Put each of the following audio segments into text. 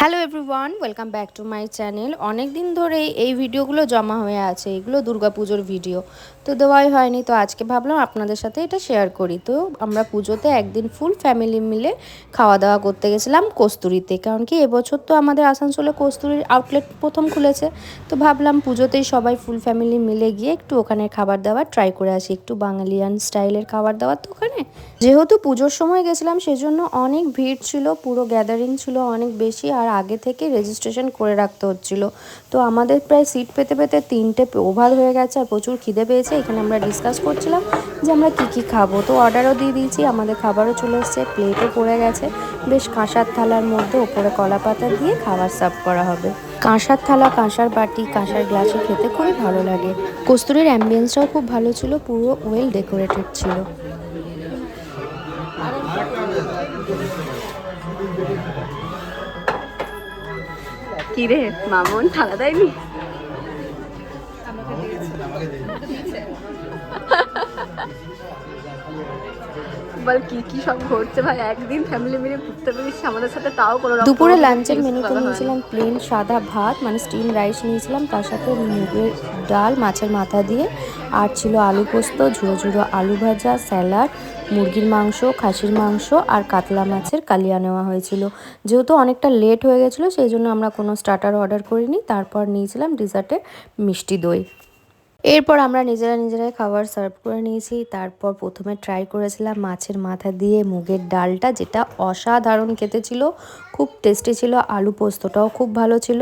Hello everyone welcome back to my channel অনেক দিন ধরে এই ভিডিওগুলো জমা হয়ে আছে, এগুলো দুর্গাপুজোর ভিডিও। তো দেওয়াই হয়নি, তো আজকে ভাবলাম আপনাদের সাথে এটা শেয়ার করি। তো আমরা পুজোতে একদিন ফুল ফ্যামিলি মিলে খাওয়া দাওয়া করতে গেছিলাম কস্তুরিতে, কারণ কি এবছর তো আমাদের আসানসোলে কস্তুরির আউটলেট প্রথম খুলেছে। তো ভাবলাম পুজোতেই সবাই ফুল ফ্যামিলি মিলে গিয়ে একটু ওখানে খাবার দাবার ট্রাই করে আসি, একটু বাঙালিয়ান স্টাইলের খাবার দাবার তো ওখানে। যেহেতু পুজোর সময় গেছিলাম, সেজন্য অনেক ভিড় ছিল, পুরো গ্যাদারিং ছিল, অনেক বেশি, আর আগে থেকে রেজিস্ট্রেশন করে রাখতে হচ্ছিল। তো আমাদের প্রায় সিট পেতে পেতে তিনটে ওভার হয়ে গেছে আর প্রচুর খিদে পেয়েছে। এখানে আমরা ডিসকাস করছিলাম যে আমরা কী কী খাব। তো অর্ডারও দিয়ে দিয়েছি, আমাদের খাবারও চলে এসছে প্লেটও পড়ে গেছে। বেশ কাঁসার থালার মধ্যে ওপরে কলা পাতা দিয়ে খাবার সার্ভ করা হবে। কাঁসার থালা, কাঁসার বাটি, কাঁসার গ্লাসে খেতে খুবই ভালো লাগে। কস্তুরির অ্যাম্বিয়েন্সটাও খুব ভালো ছিল, পুরো ওয়েল ডেকোরেটেড ছিল। কি রে মামন থালা দেয়নি? বল কি কি সব ঘটছে ভাই? একদিন ফ্যামিলি মিলে ঘুরতে পেরেছি আমাদের সাথে তাও কোনো দুপুরে লাঞ্চের মেনুতে নিয়েছিলাম প্লেন সাদা ভাত মানে স্টিম রাইস নিয়েছিলাম তার সাথে মুগের ডাল মাছের মাথা দিয়ে আর ছিল আলু পোস্ত ঝুড়ো ঝুড়ো আলু ভাজা স্যালাড মুরগির মাংস খাসির মাংস আর কাতলা মাছের কালিয়া নেওয়া হয়েছিল। যেহেতু অনেকটা লেট হয়ে গেছিল সেই জন্য আমরা কোনো স্টার্টার অর্ডার করিনি তারপর নিয়েছিলাম ডিজার্টে মিষ্টি দই। এরপর আমরা নিজেরা নিজেরাই খাবার সার্ভ করে নিয়েছি। তারপর প্রথমে ট্রাই করেছিলাম মাছের মাথা দিয়ে মুগের ডালটা, যেটা অসাধারণ খেতে ছিল। খুব টেস্টি ছিল, আলু পোস্তটাও খুব ভালো ছিল।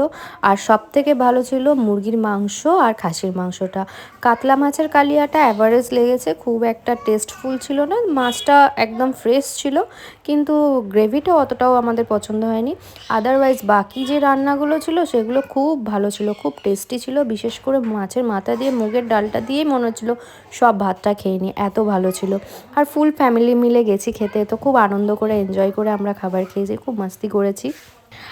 আর সব থেকে ভালো ছিল মুরগির মাংস আর খাসির মাংসটা। কাতলা মাছের কালিয়াটা অ্যাভারেজ লেগেছে, খুব একটা টেস্টফুল ছিল না, মাছটা একদম ফ্রেশ ছিল, কিন্তু গ্রেভিটা অতটাও আমাদের পছন্দ হয়নি। আদারওয়াইজ বাকি যে রান্নাগুলো ছিল, সেগুলো খুব ভালো ছিল, খুব টেস্টি ছিল, বিশেষ করে মাছের মাথা দিয়ে, মুগের ডালটা দিয়েই মনে হচ্ছিল সব ভাতটা খেয়ে নিই এত ভালো ছিল। আর ফুল ফ্যামিলি মিলে গেছি খেতে, তো খুব আনন্দ করে এনজয় করে আমরা খাবার খেয়েছি, খুব মাস্তি করেছি।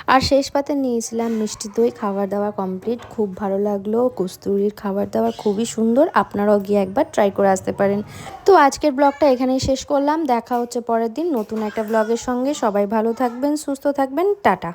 আর শেষ পাতে নিয়েছিলাম মিষ্টি দই, খাবার দাবার কমপ্লিট খুব ভালো লাগল। কস্তুরির খাবার দাবার খুবই সুন্দর, আপনারাও গিয়ে একবার ট্রাই করে আসতে পারেন। তো আজকের ব্লগটা এখানেই শেষ করলাম, দেখা হচ্ছে পরের দিন নতুন একটা ব্লগের সঙ্গে। সবাই ভালো থাকবেন, সুস্থ থাকবেন, টাটা।